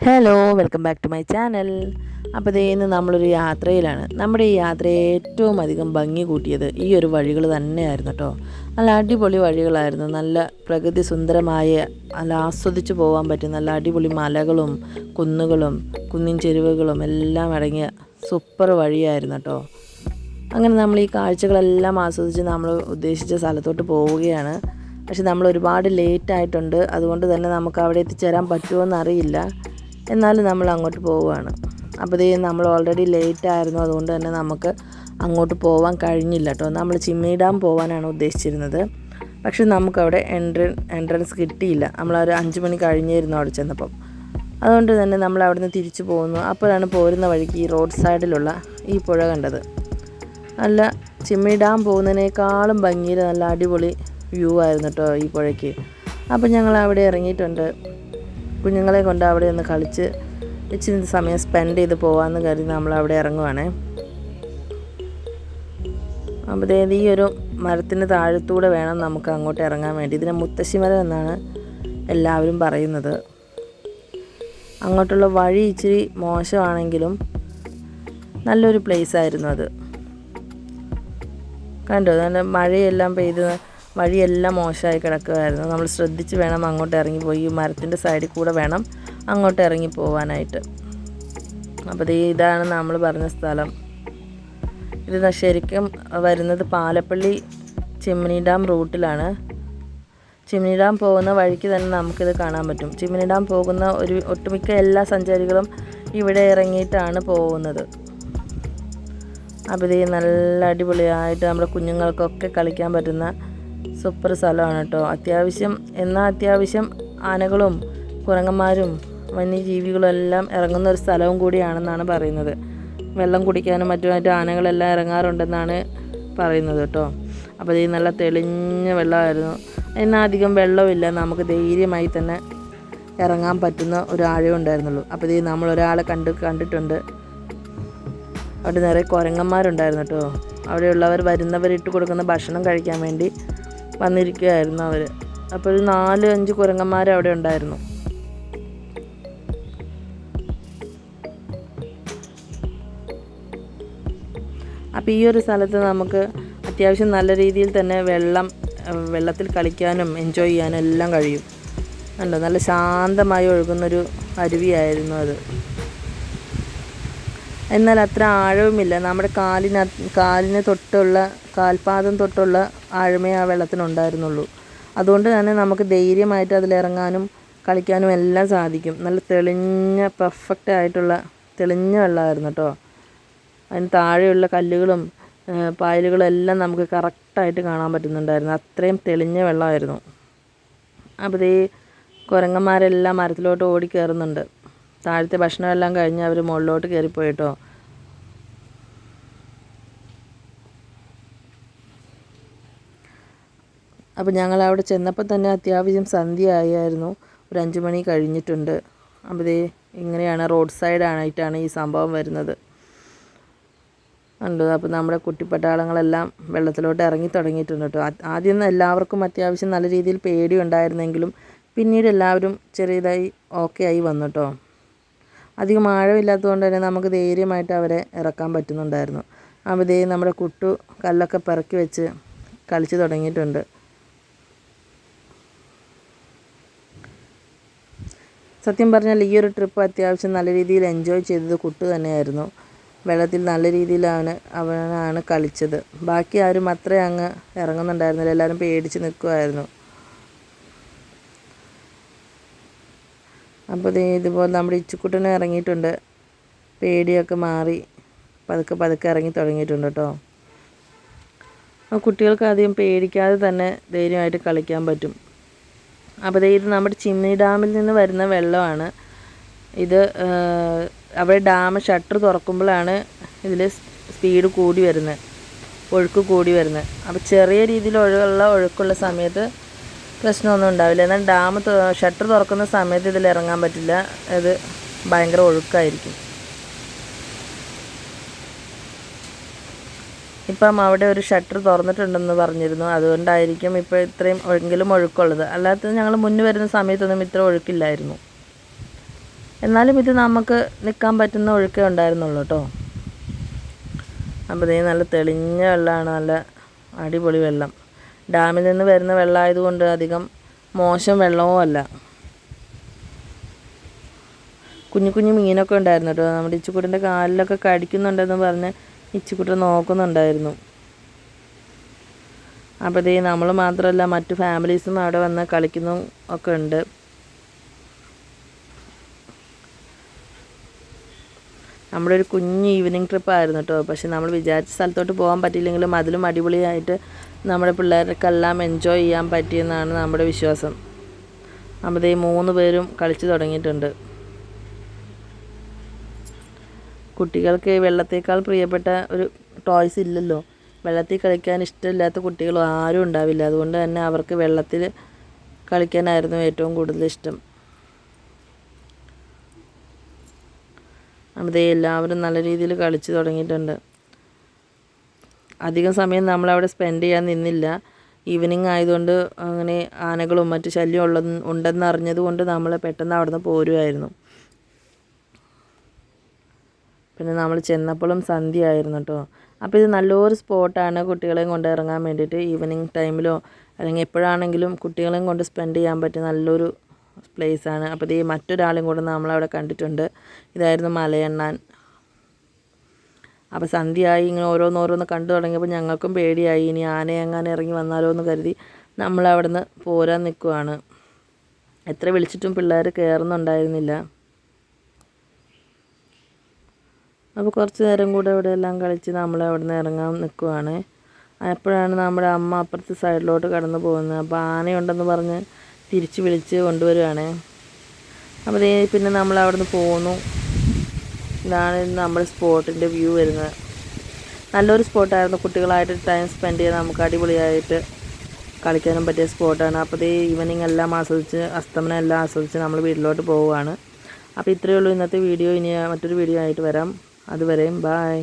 Hello welcome back to my channel അപ്പോൾ ദേ ഇന്ന് നമ്മളൊരു യാത്രയിലാണ്. നമ്മുടെ ഈ യാത്ര ഏറ്റവും അധികം ഭംഗി കൂട്ടിയത് ഈ ഒരു വഴികൾ തന്നെയായിരുന്നു കേട്ടോ നല്ല അടിപൊളി വഴികളായിരുന്നു. നല്ല പ്രകൃതി സുന്ദരമായ നല്ല ആസ്വദിച്ച് പോകാൻ പറ്റും നല്ല അടിപൊളി മലകളും കുന്നുകളും കുന്നിൻ ചെരുവുകളും എല്ലാം അടങ്ങിയ സൂപ്പർ വഴിയായിരുന്നു കേട്ടോ അങ്ങനെ നമ്മൾ ഈ കാഴ്ചകളെല്ലാം ആസ്വദിച്ച് നമ്മൾ ഉദ്ദേശിച്ച സ്ഥലത്തോട്ട് പോവുകയാണ്. പക്ഷെ നമ്മൾ ഒരുപാട് ലേറ്റ് ആയിട്ടുണ്ട്. അതുകൊണ്ട് തന്നെ നമുക്ക് അവിടെ എത്തിച്ചേരാൻ പറ്റുമോ എന്നറിയില്ല എന്നാലും നമ്മൾ അങ്ങോട്ട് പോവുകയാണ്. അപ്പോൾ ഇതേ നമ്മൾ ഓൾറെഡി ലേറ്റ് ആയിരുന്നു. അതുകൊണ്ട് തന്നെ നമുക്ക് അങ്ങോട്ട് പോകാൻ കഴിഞ്ഞില്ല കേട്ടോ നമ്മൾ ചിമ്മി ഡാം പോകാനാണ് ഉദ്ദേശിച്ചിരുന്നത്. പക്ഷെ നമുക്കവിടെ എൻട്ര എൻട്രൻസ് കിട്ടിയില്ല. നമ്മൾ ഒരു അഞ്ച് മണി കഴിഞ്ഞിരുന്നു അവിടെ ചെന്നപ്പം. അതുകൊണ്ട് തന്നെ നമ്മൾ അവിടെ നിന്ന് തിരിച്ചു പോകുന്നു. അപ്പോഴാണ് പോരുന്ന വഴിക്ക് ഈ റോഡ് സൈഡിലുള്ള ഈ പുഴ കണ്ടത്. നല്ല ചിമ്മി ഡാം പോകുന്നതിനേക്കാളും ഭംഗിയിൽ നല്ല അടിപൊളി വ്യൂ ആയിരുന്നു കേട്ടോ ഈ പുഴയ്ക്ക്. അപ്പോൾ ഞങ്ങൾ അവിടെ ഇറങ്ങിയിട്ടുണ്ട്. കുഞ്ഞുങ്ങളെ കൊണ്ട് അവിടെ ഒന്ന് കളിച്ച് ഇച്ചിരി സമയം സ്പെൻഡ് ചെയ്ത് പോകാമെന്ന് കരുതി നമ്മൾ അവിടെ ഇറങ്ങുവാണേ. അപ്പോൾ ഈ ഒരു മരത്തിന്റെ താഴത്തൂടെ വേണം നമുക്ക് അങ്ങോട്ട് ഇറങ്ങാൻ വേണ്ടി. ഇതിനെ മുത്തശ്ശിമരം എന്നാണ് എല്ലാവരും പറയുന്നത്. അങ്ങോട്ടുള്ള വഴി ഇച്ചിരി മോശമാണെങ്കിലും നല്ലൊരു പ്ലേസ് ആയിരുന്നു അത്. കണ്ടോ? നല്ല മഴയെല്ലാം പെയ്ത് വഴിയെല്ലാം മോശമായി കിടക്കുമായിരുന്നു നമ്മൾ ശ്രദ്ധിച്ച് വേണം അങ്ങോട്ട് ഇറങ്ങിപ്പോയി. ഈ മരത്തിന്റെ സൈഡിൽ കൂടെ വേണം അങ്ങോട്ട് ഇറങ്ങി പോവാനായിട്ട് അപ്പോൾ ഇതാണ് നമ്മൾ പറഞ്ഞ സ്ഥലം. ഇത് ശരിക്കും വരുന്നത് പാലപ്പള്ളി ചിമ്മിനി ഡാം റൂട്ടിലാണ്. ചിമ്മിനി ഡാം പോകുന്ന വഴിക്ക് തന്നെ നമുക്കിത് കാണാൻ പറ്റും. ചിമ്മിനി ഡാം പോകുന്ന ഒരു ഒട്ടുമിക്ക എല്ലാ സഞ്ചാരികളും ഇവിടെ ഇറങ്ങിയിട്ടാണ് പോകുന്നത്. അപ്പോൾ ഇത് നല്ല അടിപൊളിയായിട്ട് നമ്മുടെ കുഞ്ഞുങ്ങൾക്കൊക്കെ കളിക്കാൻ പറ്റുന്ന സൂപ്പർ സ്ഥലമാണ് കേട്ടോ. അത്യാവശ്യം എന്നാൽ അത്യാവശ്യം ആനകളും കുരങ്ങന്മാരും വന്യജീവികളും എല്ലാം ഇറങ്ങുന്ന ഒരു സ്ഥലവും കൂടിയാണെന്നാണ് പറയുന്നത്. വെള്ളം കുടിക്കാനും മറ്റുമായിട്ട് ആനകളെല്ലാം ഇറങ്ങാറുണ്ടെന്നാണ് പറയുന്നത് കേട്ടോ. അപ്പോൾ ഇത് നല്ല തെളിഞ്ഞ വെള്ളമായിരുന്നു. എന്നാൽ അധികം വെള്ളമില്ല നമുക്ക് ധൈര്യമായി തന്നെ ഇറങ്ങാൻ പറ്റുന്ന ഒരു ആഴം ഉണ്ടായിരുന്നുള്ളൂ. അപ്പോൾ ഇത് നമ്മൾ ഒരാളെ കണ്ട് കണ്ടിട്ടുണ്ട്. അവിടെ നിറയെ കുരങ്ങന്മാരുണ്ടായിരുന്നു കേട്ടോ. അവിടെയുള്ളവർ വരുന്നവർ ഇട്ട് കൊടുക്കുന്ന ഭക്ഷണം കഴിക്കാൻ വേണ്ടി വന്നിരിക്കുകയായിരുന്നു അവർ അപ്പോൾ ഒരു നാല് അഞ്ച് കുരങ്ങന്മാർ അവിടെ ഉണ്ടായിരുന്നു. അപ്പോൾ ഈ ഒരു സ്ഥലത്ത് നമുക്ക് അത്യാവശ്യം നല്ല രീതിയിൽ തന്നെ വെള്ളം വെള്ളത്തിൽ കളിക്കാനും എൻജോയ് ചെയ്യാനും എല്ലാം കഴിയും. അല്ല നല്ല ശാന്തമായി ഒഴുകുന്നൊരു അരുവിയായിരുന്നു അത്. എന്നാൽ അത്ര ആഴവുമില്ല. നമ്മുടെ കാലിന് കാലിന് തൊട്ടുള്ള കാൽപാദം തൊട്ടുള്ള ആഴമേ ആ വെള്ളത്തിനുണ്ടായിരുന്നുള്ളൂ. അതുകൊണ്ട് തന്നെ നമുക്ക് ധൈര്യമായിട്ട് അതിലിറങ്ങാനും കളിക്കാനും എല്ലാം സാധിക്കും. നല്ല തെളിഞ്ഞ പെർഫെക്റ്റ് ആയിട്ടുള്ള തെളിഞ്ഞ വെള്ളമായിരുന്നു കേട്ടോ അതിന് താഴെയുള്ള കല്ലുകളും പായലുകളും എല്ലാം നമുക്ക് കറക്റ്റായിട്ട് കാണാൻ പറ്റുന്നുണ്ടായിരുന്നു. അത്രയും തെളിഞ്ഞ വെള്ളമായിരുന്നു. അപ്പോൾ ഈ കുരങ്ങന്മാരെല്ലാം മരത്തിലോട്ട് ഓടി കയറുന്നുണ്ട് താഴത്തെ ഭക്ഷണമെല്ലാം കഴിഞ്ഞ് അവർ മുകളിലോട്ട് കയറിപ്പോയിട്ടോ അപ്പോൾ ഞങ്ങൾ അവിടെ ചെന്നപ്പോൾ തന്നെ അത്യാവശ്യം സന്ധ്യ ആയിരുന്നു ഒരു അഞ്ച് മണി കഴിഞ്ഞിട്ടുണ്ട്. അപ്പോൾ ദേ ഇങ്ങനെയാണ് റോഡ് സൈഡായിട്ടാണ് ഈ സംഭവം വരുന്നത്. ഉണ്ട് അപ്പോൾ നമ്മുടെ കുട്ടിപ്പട്ടാളങ്ങളെല്ലാം വെള്ളത്തിലോട്ട് ഇറങ്ങി തുടങ്ങിയിട്ടുണ്ട് കേട്ടോ. ആദ്യം എല്ലാവർക്കും അത്യാവശ്യം നല്ല രീതിയിൽ പേടി ഉണ്ടായിരുന്നെങ്കിലും പിന്നീട് എല്ലാവരും ചെറിയതായി ഓക്കെ ആയി വന്നു കേട്ടോ. അധികം ആഴമില്ലാത്തതുകൊണ്ട് തന്നെ നമുക്ക് ധൈര്യമായിട്ട് അവരെ ഇറക്കാൻ പറ്റുന്നുണ്ടായിരുന്നു. അപ്പോൾ ദേ നമ്മുടെ കുട്ടു കല്ലൊക്കെ പിറക്കി വെച്ച് കളിച്ച് തുടങ്ങിയിട്ടുണ്ട്. സത്യം പറഞ്ഞാൽ ഈ ഒരു ട്രിപ്പ് അത്യാവശ്യം നല്ല രീതിയിൽ എൻജോയ് ചെയ്തത് കുട്ടു തന്നെയായിരുന്നു. വെള്ളത്തിൽ നല്ല രീതിയിലാണ് അവനാണ് കളിച്ചത്. ബാക്കി ആരും അത്ര അങ്ങ് ഇറങ്ങുന്നുണ്ടായിരുന്നില്ല. എല്ലാവരും പേടിച്ച് നിൽക്കുമായിരുന്നു അപ്പോൾ ഇതുപോലെ നമ്മുടെ ഇച്ചുക്കുട്ടനും ഇറങ്ങിയിട്ടുണ്ട്. പേടിയൊക്കെ മാറി. പതുക്കെ പതുക്കെ ഇറങ്ങി തുടങ്ങിയിട്ടുണ്ട് കേട്ടോ. അപ്പോൾ കുട്ടികൾക്ക് അധികം പേടിക്കാതെ തന്നെ ധൈര്യമായിട്ട് കളിക്കാൻ പറ്റും. അപ്പോൾ ഇത് നമ്മുടെ ചിമ്മിനി ഡാമിൽ നിന്ന് വരുന്ന വെള്ളമാണ്. ഇത് അവിടെ ഡാം ഷട്ടർ തുറക്കുമ്പോഴാണ് ഇതിൽ സ്പീഡ് കൂടി വരുന്നത്. ഒഴുക്ക് കൂടി വരുന്നത്. അപ്പോൾ ചെറിയ രീതിയിൽ ഒഴുകുള്ള ഒഴുക്കുള്ള സമയത്ത് പ്രശ്നമൊന്നും ഉണ്ടാവില്ല. എന്നാൽ ഡാം ഷട്ടർ തുറക്കുന്ന സമയത്ത് ഇതിൽ ഇറങ്ങാൻ പറ്റില്ല. അത് ഭയങ്കര ഒഴുക്കായിരിക്കും. ഇപ്പം അവിടെ ഒരു ഷട്ടർ തുറന്നിട്ടുണ്ടെന്ന് പറഞ്ഞിരുന്നു. അതുകൊണ്ടായിരിക്കും ഇപ്പോൾ ഇത്രയും എങ്കിലും ഒഴുക്കുള്ളത്. അല്ലാത്ത ഞങ്ങൾ മുന്നേ വരുന്ന സമയത്തൊന്നും ഇത്ര ഒഴുക്കില്ലായിരുന്നു. എന്നാലും ഇത് നമുക്ക് നിൽക്കാൻ പറ്റുന്ന ഒഴുക്കേ ഉണ്ടായിരുന്നുള്ളൂ കേട്ടോ. അപ്പോൾ ഇതേ നല്ല തെളിഞ്ഞ വെള്ളമാണ്. നല്ല അടിപൊളി വെള്ളം. ഡാമിൽ നിന്ന് വരുന്ന വെള്ളമായതുകൊണ്ട് അധികം മോശം വെള്ളവും അല്ല. കുഞ്ഞു കുഞ്ഞു മീനൊക്കെ ഉണ്ടായിരുന്നു കേട്ടോ. നമ്മുടെ ഇച്ചുക്കുട്ടിന്റെ കാലിലൊക്കെ കടിക്കുന്നുണ്ടെന്ന് പറഞ്ഞ് ഇച്ചുക്കുട്ടൻ നോക്കുന്നുണ്ടായിരുന്നു. അപ്പോഴത്തേ നമ്മൾ മാത്രമല്ല മറ്റു ഫാമിലീസും അവിടെ വന്ന് കളിക്കുന്നു ഒക്കെ ഉണ്ട്. നമ്മുടെ ഒരു കുഞ്ഞ് ഈവനിങ് ട്രിപ്പ് ആയിരുന്നു കേട്ടോ പക്ഷെ നമ്മൾ വിചാരിച്ച സ്ഥലത്തോട്ട് പോകാൻ പറ്റിയില്ലെങ്കിലും അതിലും അടിപൊളിയായിട്ട് നമ്മുടെ പിള്ളേർക്കെല്ലാം എൻജോയ് ചെയ്യാൻ പറ്റിയെന്നാണ് നമ്മുടെ വിശ്വാസം. നമ്മുടെ ഈ മൂന്ന് പേരും കളിച്ചു തുടങ്ങിയിട്ടുണ്ട്. കുട്ടികൾക്ക് വെള്ളത്തേക്കാൾ പ്രിയപ്പെട്ട ഒരു ടോയ്സ് ഇല്ലല്ലോ. വെള്ളത്തിൽ കളിക്കാൻ ഇഷ്ടമില്ലാത്ത കുട്ടികൾ ആരും ഉണ്ടാവില്ല. അതുകൊണ്ട് തന്നെ അവർക്ക് വെള്ളത്തിൽ കളിക്കാനായിരുന്നു ഏറ്റവും കൂടുതൽ ഇഷ്ടം. അവിടെ എല്ലാവരും നല്ല രീതിയിൽ കളിച്ച് തുടങ്ങിയിട്ടുണ്ട്. അധികം സമയം നമ്മളവിടെ സ്പെൻഡ് ചെയ്യാൻ നിന്നില്ല. ഈവനിങ് ആയതുകൊണ്ട് അങ്ങനെ ആനകളും മറ്റു ശല്യം ഉള്ള ഉണ്ടെന്ന് അറിഞ്ഞത് കൊണ്ട് നമ്മൾ പെട്ടെന്ന് അവിടുന്ന് പോരുമായിരുന്നു പിന്നെ നമ്മൾ ചെന്നപ്പോഴും സന്ധ്യയായിരുന്നു കേട്ടോ അപ്പോൾ ഇത് നല്ലൊരു സ്പോട്ടാണ് കുട്ടികളെയും കൊണ്ട് ഇറങ്ങാൻ വേണ്ടിയിട്ട്. ഈവനിങ് ടൈമിലോ അല്ലെങ്കിൽ എപ്പോഴാണെങ്കിലും കുട്ടികളെയും കൊണ്ട് സ്പെൻഡ് ചെയ്യാൻ പറ്റിയ നല്ലൊരു പ്ലേസാണ് അപ്പോൾ ഈ മറ്റൊരാളും കൂടെ നമ്മളവിടെ കണ്ടിട്ടുണ്ട്. ഇതായിരുന്നു മലയണ്ണാൻ. അപ്പോൾ സന്ധ്യയായി ഇങ്ങനെ ഓരോന്നോരോന്ന് കണ്ടു തുടങ്ങിയപ്പോൾ ഞങ്ങൾക്കും പേടിയായി. ഇനി ആന എങ്ങനെ ഇറങ്ങി വന്നാലോ എന്ന് കരുതി നമ്മൾ നിന്ന് പോരാൻ നിൽക്കുവാണ് എത്ര വിളിച്ചിട്ടും പിള്ളേർ കയറുന്നുണ്ടായിരുന്നില്ല അപ്പോൾ കുറച്ച് നേരം കൂടെ ഇവിടെ എല്ലാം കളിച്ച് നമ്മൾ നിന്ന് ഇറങ്ങാൻ നിൽക്കുവാണ് അപ്പോഴാണ് നമ്മുടെ അമ്മ അപ്പുറത്തെ സൈഡിലോട്ട് കടന്നു പോകുന്നത്. അപ്പോൾ ആനയുണ്ടെന്ന് പറഞ്ഞ് തിരിച്ച് വിളിച്ച് കൊണ്ടുവരുവാണ്. അപ്പോൾ ദേ പിന്നെ നമ്മൾ അവിടെ നിന്ന് പോന്നു. ഇതാണ് നമ്മുടെ സ്പോട്ടിന്റെ വ്യൂ വരുന്നത്. നല്ലൊരു സ്പോട്ടായിരുന്നു. കുട്ടികളായിട്ട് ടൈം സ്പെൻഡ് ചെയ്യാൻ നമുക്ക് അടിപൊളിയായിട്ട് കളിക്കാനും പറ്റിയ സ്പോട്ടാണ്. അപ്പോൾ ദേ ഈവനിങ് എല്ലാം ആസ്വദിച്ച് അസ്തമനം എല്ലാം ആസ്വദിച്ച് നമ്മൾ വീട്ടിലോട്ട് പോവുകയാണ്. അപ്പോൾ ഇത്രയേ ഉള്ളൂ ഇന്നത്തെ വീഡിയോ ഇനി മറ്റൊരു വീഡിയോ ആയിട്ട് വരാം. അതുവരെയും ബായ്